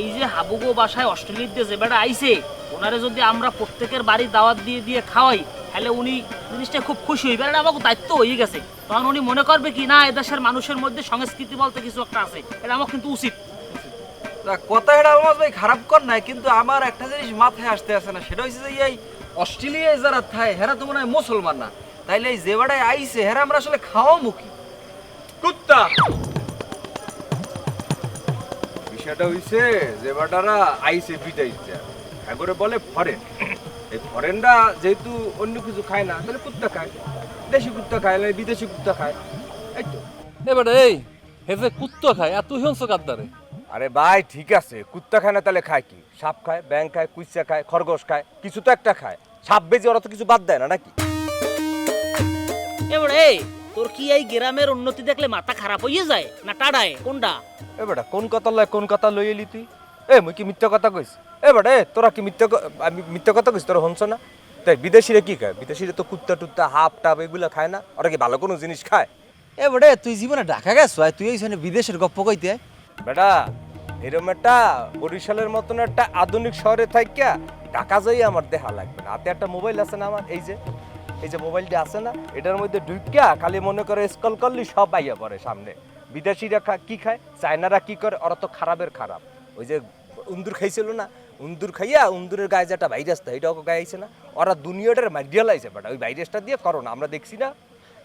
এই যে হাবুগো বাসায় অস্ট্রেলিয়াতে যে বেটা আইছে ওনারে যদি আমরা প্রত্যেকের বাড়ি দাওয়াত দিয়ে দিয়ে খাওয়াই তাহলে উনি জিনিসটা খুব খুশি হইবে। আর আমাকে দায়িত্ব হয়ে গেছে। তখন উনি মনে করবে কি না এদেশের মানুষের মধ্যে সংস্কৃতি বলতে কিছু একটা আছে। এটা আমার কিন্তু উচিত। কথা এটা আলমাস ভাই খারাপ কর নাই কিন্তু আমার একটা জিনিস মাথায় আসতে আসে না সেটা হচ্ছে যে এই অস্ট্রেলিয়ায় যারা থায় হেরা তো মনে হয় মুসলমান না। তাইলে এই যে বেড়ায় আইছে হেরা আমরা আসলে খাওয়া মুখী কুত্তা! বিষয়টা হইছে যে বাটারা আইসে বিদাইছে এগরে বলে ফরেন এই ফরেনরা যেহেতু অন্য কিছু খায় না তাহলে কুত্তা খায়। দেশি কুত্তা খায় না বিদেশি কুত্তা খায়। এই তো। এবার এই হেজে কুত্তো খায় এত হিংস কাদ্দারে আরে ভাই ঠিক আছে কুত্তা খায় না তাহলে খায় কি? সাপ খায় ব্যাং খায় কুইচা খায় খরগোশ খায় কিছু তো একটা খায়। সাপ বেজে ওরা তো কিছু বাদ দেয় না নাকি? এবারে এই তোর কি এই গ্রামের উন্নতি দেখলে মাথা খারাপ হয়ে যায়? না টাড়ায়? কোনটা? এ বেটা কোন কথা লয় কোন কথা লই এলি তুই? এ মুই কি মিথ্যা কথা কইস এ বেটা এ তোরা কি মিথ্যা আমি মিথ্যা কথা কইস তোরা হনছ না? তাই বিদেশিরা কি খায়? বিদেশিরা তো কুত্তা টুত্তা হাফ টাপ এগুলো খায় না? ওরা কি ভালো কোনো জিনিস খায়? এ বড়ে তুই জীবনে ঢাকা গেছ? তুই এইখানে বিদেশের গপ্প কইতে? বেটা এরকম একটা বরিশালের মতন একটা আধুনিক শহরে থাকিয়া ঢাকা যাই আমার দেখা লাগবে না। হাতে একটা মোবাইল আছে না আমার? এই যে। এই যে মোবাইলটা আছে না, এটার মধ্যে ঢুকিয়া খালি মনে করে স্কল করলি সব আইয়া পড়ে সামনে। বিদেশিরা কি খায়? চায়নারা কি করে? ওরা তো খারাপের খারাপ। ওই যে উন্দুর খাইছিল না, উন্দুর খাইয়া উন্দুরের গায়ে যেটা ভাইরাস থাকে এটাও গায়ে আইছে না। ওরা দুনিয়াটার মাইডিয়াল আইছে বেটা, ওই ভাইরাসটা দিয়ে করোনা, আমরা দেখছি না।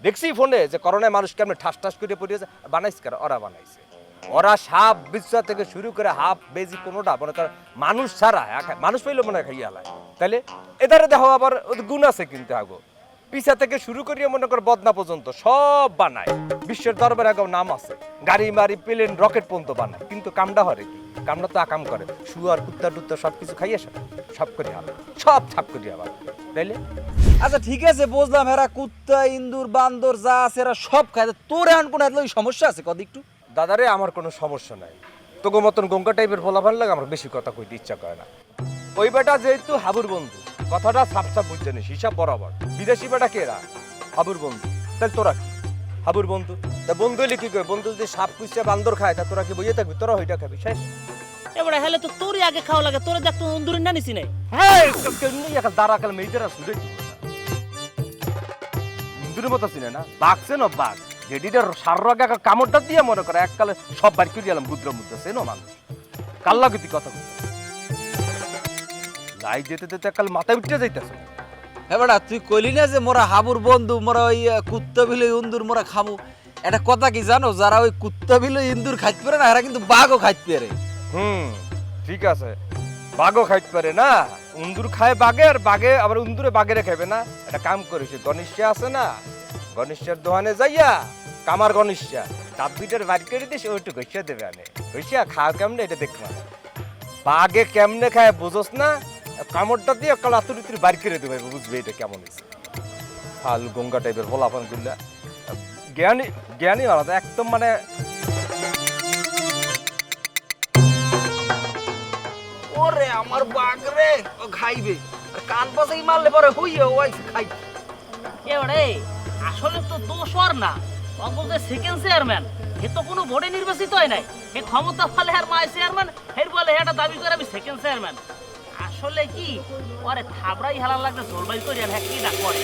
দেখছি ফোনে যে করোনায় মানুষ কেমন ঠাস ঠাস করে পড়িয়েছে, বানাইছে কারা ওরা বানাইছে। ওরা সাপ বিচ্ছা থেকে শুরু করে হাফ বেজি কোনোটা, মনে কর, মানুষ ছাড়া মানুষ পেলে মনে হয় খাইয়া লায়। তাহলে এদারে দেখো আবার গুণ আছে কিন্তু আগো। পিছা থেকে শুরু করিয়ে মনে কর বদনা পর্যন্ত সব বানায়। বিশ্বের দরবারে আগেও নাম আছে। গাড়ি, মারি, প্লেন, রকেট পর্যন্ত বানায়। কিন্তু কামটা হরে কি? কামটা তো আকাম করে। শুয়ার কুত্তা টুত্তা সব কিছু খাইয়ে সব সব করে আবার। সব ছাপ করি আবার। তাইলে? আচ্ছা ঠিক আছে, বুঝলাম। হেরা কুত্তা, ইন্দুর, বান্দর, যা আছে এরা সব খায়। তোর এখন কোনো এত সমস্যা আছে? কত একটু। দাদারে, আমার কোনো সমস্যা নাই। তোকে মতন গঙ্গা টাইপের বলা ভালো লাগে আমার বেশি কথা কইতে ইচ্ছা করে না। ওই বেটা যেহেতু হাবুর বন্ধু কথাটা সাপ সাপ বুঝতে নিস হিসাব বরাবর। বিদেশি বেটা কেরা হাবুর বন্ধু। তাহলে তোরা কি? হাবুর বন্ধু। তা বন্ধু হইলে কি করে বন্ধু যদি সাপ কুইছে বান্দর খায় তা তোরা কি বইয়ে থাকবি? তোরা ওইটা খাবি শেষ। এবারে হেলে তো তোরই আগে খাওয়া লাগে তোরে দেখতো অন্দুরি না নিছি নাই হ্যাঁ একটা দাঁড়া কাল মেয়েদের ইন্দুরের মতো চিনে না? বাঘছে না বাঘ। যেটিটা সার আগে কামড়টা দিয়ে মনে করে এককালে সব বাড়ি করে এলাম গুদ্র মুদ্র। সে না মানুষ কাল্লা গতি কথা বলতে লাই যেতে যেতে এককাল মাথায় উঠতে যাইতেছে। হ্যাঁ বেটা তুই কইলি না যে মোরা হাবুর বন্ধু মোরা ওই কুত্তা বিলে ইন্দুর মোরা খামু? এটা কথা কি জানো যারা ওই কুত্তা বিলে ইন্দুর খাইতে পারে না এরা কিন্তু বাঘও খাইতে পারে। হুম ঠিক আছে। বাঘও খাইতে পারে না। উন্দুর খায় বাঘে আর বাঘে আবার উন্দুরে বাঘেরে খাইবে না। একটা কাম করেছে গণেশা আছে না গণেশের দোকানে যাইয়া কামার গণেশা তার দুইটার বাড়ি করে দিয়ে সে ওইটু ঘষিয়া দেবে আনে। ঘষিয়া খাও কেমনে এটা দেখব। বাঘে কেমনে খায় বুঝোস না কামড়টা দিয়ে কাল আতুরিতুরি বাড়ি করে দেবে বুঝবে এটা কেমন হয়েছে। ফাল গঙ্গা টাইপের ফলাফলগুলা জ্ঞানী জ্ঞানী আলাদা একদম মানে ওরে আমার বাঘ রে ও খাইবে। আর কান পাশে মারলে পরে হইয়ে ও আইসে খাই এবারে আসলে তো দোষ ওর না। অঙ্কল যে সেকেন্ড চেয়ারম্যান এ তো কোনো ভোটে নির্বাচিত হয় নাই। এ ক্ষমতা ফলে আর মায় চেয়ারম্যান এর বলে এটা দাবি করে আমি সেকেন্ড চেয়ারম্যান আসলে কি? ওরে থাবড়াই হেলার লাগলে জলবায়ু করে আর হ্যাঁ কি না করে